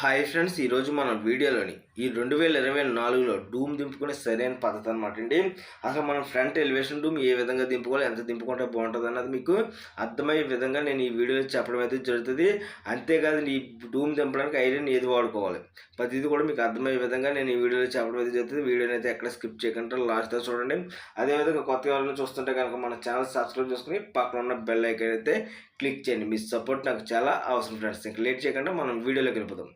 Hi friends ఈరోజు మన వీడియోలోని ఈ రెండు వేల ఇరవై నాలుగులో డూమ్ దింపుకునే సరైన పద్ధతి అనమాట అండి. అసలు మనం ఫ్రంట్ ఎలివేషన్ డూమ్ ఏ విధంగా దింపుకోవాలి ఎంత దింపుకుంటే బాగుంటుంది అన్నది మీకు అర్థమయ్యే విధంగా నేను ఈ వీడియోలో చెప్పడం అయితే జరుగుతుంది. అంతేకాదు ఈ డూమ్ దింపడానికి ఐరన్ ఏది వాడుకోవాలి? ప్రతిదీ కూడా మీకు అర్థమయ్యే విధంగా నేను ఈ వీడియోలో చెప్పడం అయితే జరుగుతుంది. వీడియోని అయితే ఎక్కడ స్కిప్ చేయకుండా లాస్ట్గా చూడండి. అదేవిధంగా కొత్త ఎవరైనా చూస్తుంటే కనుక మన ఛానల్ సబ్స్క్రైబ్ చేసుకుని పక్కన ఉన్న బెల్ ఐకన్ అయితే క్లిక్ చేయండి. మీ సపోర్ట్ నాకు చాలా అవసరం ఫ్రెండ్స్. ఇంకా లేట్ చేయకుండా మనం వీడియోలోకి వెళ్ళిపోదాం.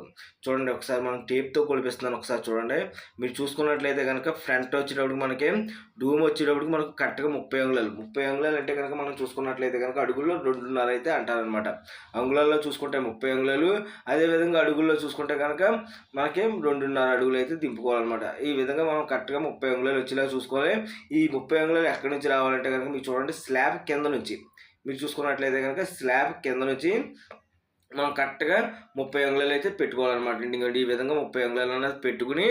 వెళ్ళిపోదాం. చూడండి ఒకసారి మనం టేప్తో కొలిపిస్తున్నాను. ఒకసారి చూడండి. మీరు చూసుకున్నట్లయితే కనుక ఫ్రంట్ వచ్చేటప్పుడు మనకి డూమ్ వచ్చేటప్పుడు మనకు కరెక్ట్గా ముప్పై అంగుళాలు. ముప్పై అంగుళాలు అంటే కనుక మనం చూసుకున్నట్లయితే కనుక అడుగుల్లో రెండున్నర అయితే అంటారనమాట అంగుళాల్లో చూసుకుంటే ముప్పై అంగుళాలు. అదేవిధంగా అడుగుల్లో చూసుకుంటే కనుక మనకి రెండున్నర అడుగులు అయితే దింపుకోవాలన్నమాట. ఈ విధంగా మనం కరెక్ట్గా ముప్పై అంగుళాలు వచ్చేలా చూసుకోవాలి. ఈ ముప్పై అంగుళాలు ఎక్కడి నుంచి రావాలంటే కనుక మీరు చూడండి స్లాబ్ కింద నుంచి. మీరు చూసుకున్నట్లయితే కనుక స్లాబ్ కింద నుంచి మనం కరెక్ట్గా ముప్పై అంగుళాలు అయితే పెట్టుకోవాలన్నమాట. ఎందుకంటే ఈ విధంగా ముప్పై అంగుళాలు అనేది పెట్టుకుని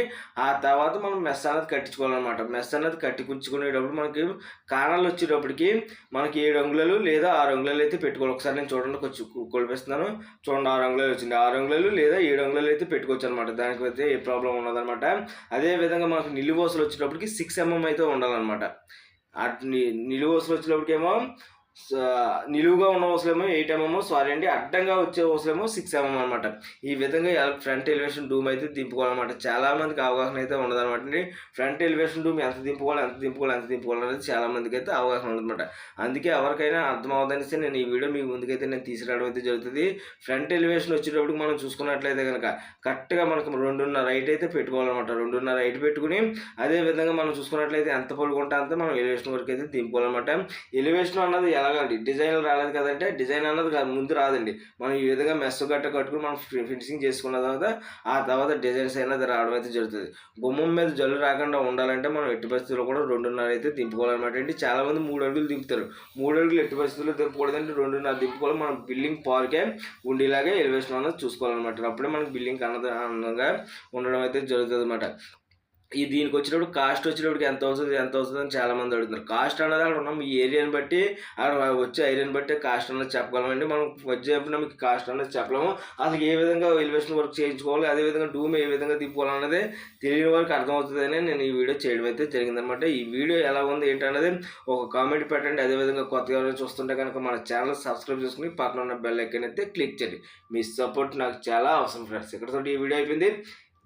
ఆ తర్వాత మనం మెస్ అనేది కట్టించుకోవాలన్నమాట. మెస్ అనేది కట్టించుకునేటప్పుడు మనకి కాణాలు వచ్చేటప్పటికి మనకి ఏడు అంగుళాలు లేదా ఆరు అంగుళాలు అయితే పెట్టుకోవాలి. ఒకసారి నేను చూడండి కొంచెం కొలిపిస్తున్నాను. చూడండి ఆరు అంగుళాలు వచ్చింది. ఆరు అంగుళాలు లేదా ఏడు అంగుళాలు అయితే పెట్టుకోవచ్చు అనమాట దానికి అయితే ఏ ప్రాబ్లం ఉండదన్నమాట. అదే విధంగా మనకు నిలువోసలు వచ్చేటప్పటికి సిక్స్ ఎంఎం అయితే ఉండాలన్నమాట. అటు నిలువోసలు వచ్చేటప్పటికేమో నిలువుగా ఉన్న ఓసలేమో ఎయిట్ ఎంఎం సారీ అండి అడ్డంగా వచ్చే ఓసలేమో సిక్స్ ఎంఎం అనమాట ఈ విధంగా ఫ్రంట్ ఎలివేషన్ డూమ్ అయితే దింపుకోవాలన్నమాట. చాలా మందికి అవగాహన అయితే ఉండదన్నమాట అండి. ఫ్రంట్ ఎలివేషన్ డూమ్ ఎంత దింపుకోవాలి ఎంత దింపుకోవాలి ఎంత దింపుకోవాలి అనేది చాలా మందికి అయితే అవగాహన ఉండదన్నమాట. అందుకే ఎవరికైనా అర్థం అవ్వదనేసి నేను ఈ వీడియో మీ ముందుకైతే నేను తీసుకురావడం అయితే జరుగుతుంది. ఫ్రంట్ ఎలివేషన్ వచ్చేటప్పుడు మనం చూసుకున్నట్లయితే కనుక కరెక్ట్గా మనకు రెండున్నర రైట్ అయితే పెట్టుకోవాలన్నమాట. రెండున్నర రైట్ పెట్టుకుని అదే విధంగా మనం చూసుకున్నట్లయితే ఎంత పొలుగుంటే అంత మనం ఎలివేషన్ వరకు అయితే దింపుకోవాలన్నమాట. ఎలివేషన్ అన్నది ఎలాగండి డిజైన్ రాలేదు కదంటే డిజైన్ అన్నది ముందు రాదండి. మనం ఈ విధంగా మెస్ గట్ట కట్టుకుని మనం ఫినిషింగ్ చేసుకున్న తర్వాత ఆ తర్వాత డిజైన్స్ అనేది రావడం అయితే జరుగుతుంది. గుమ్మం మీద జల్లు రాకుండా ఉండాలంటే మనం ఎట్టి పరిస్థితుల్లో కూడా రెండున్నర అయితే దింపుకోవాలన్నమాట అండి. చాలామంది మూడు అడుగులు దింపుతారు. మూడు అడుగులు ఎట్టి పరిస్థితుల్లో దింపకూడదంటే రెండున్నర దింపుకోవాలి. మనం బిల్డింగ్ పార్కే ఉండేలాగా ఎలివేషన్ అనేది చూసుకోవాలన్నమాట. అప్పుడే మనకి బిల్డింగ్ అన్నది అందంగా ఉండడం అయితే జరుగుతుంది అనమాట ఈ దీనికి వచ్చినప్పుడు కాస్ట్ వచ్చినప్పటికి ఎంత అవుతుంది ఎంత అవుతుంది అని చాలా మంది అడుగుతున్నారు. కాస్ట్ అనేది అక్కడ ఉన్నాం. ఈ ఏరియాని బట్టి అక్కడ వచ్చే ఏరియాని బట్టి కాస్ట్ అనేది చెప్పగలమండి. మనం వచ్చేప్పుడు మీకు కాస్ట్ అనేది చెప్పలేము. అసలు ఏ విధంగా ఎలివేషన్ వర్క్ చేయించుకోవాలి అదే విధంగా డూమ్ ఏ విధంగా తిప్పుకోవాలి తెలియని వారికి అర్థమవుతుందని నేను ఈ వీడియో చేయడం అయితే జరిగిందనమాట. ఈ వీడియో ఎలా ఉంది ఏంటనేది ఒక కామెంట్ పెట్టండి. అదేవిధంగా కొత్తగా ఎవరైనా చూస్తుంటే కనుక మన ఛానల్ సబ్స్క్రైబ్ చేసుకుని పక్కన ఉన్న బెల్ ఐకన్ అయితే క్లిక్ చేయండి. మీ సపోర్ట్ నాకు చాలా అవసరం ఫ్రెండ్స్ ఇక్కడతో ఈ వీడియో అయిపోయింది.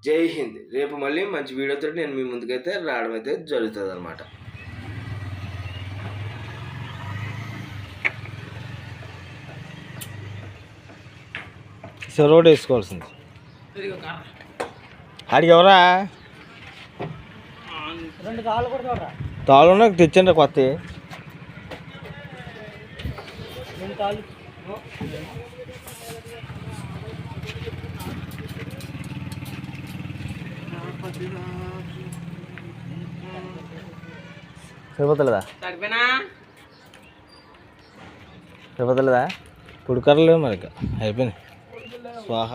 జై హింద్. రేపు మళ్ళీ మంచి వీడియోతో నేను మీ ముందుకైతే రావడం అయితే జరుగుతుంది అనమాట రోడ్ వేసుకోవాల్సింది. ఆడికి ఎవరా? తాళ్ళు తెచ్చండి కొత్త రెండు కాళ్ళు సరిపోతలేదా? సరిపోతలేదా? పుడకరలేవు మనకి అయిపోయినాయి స్వాహ.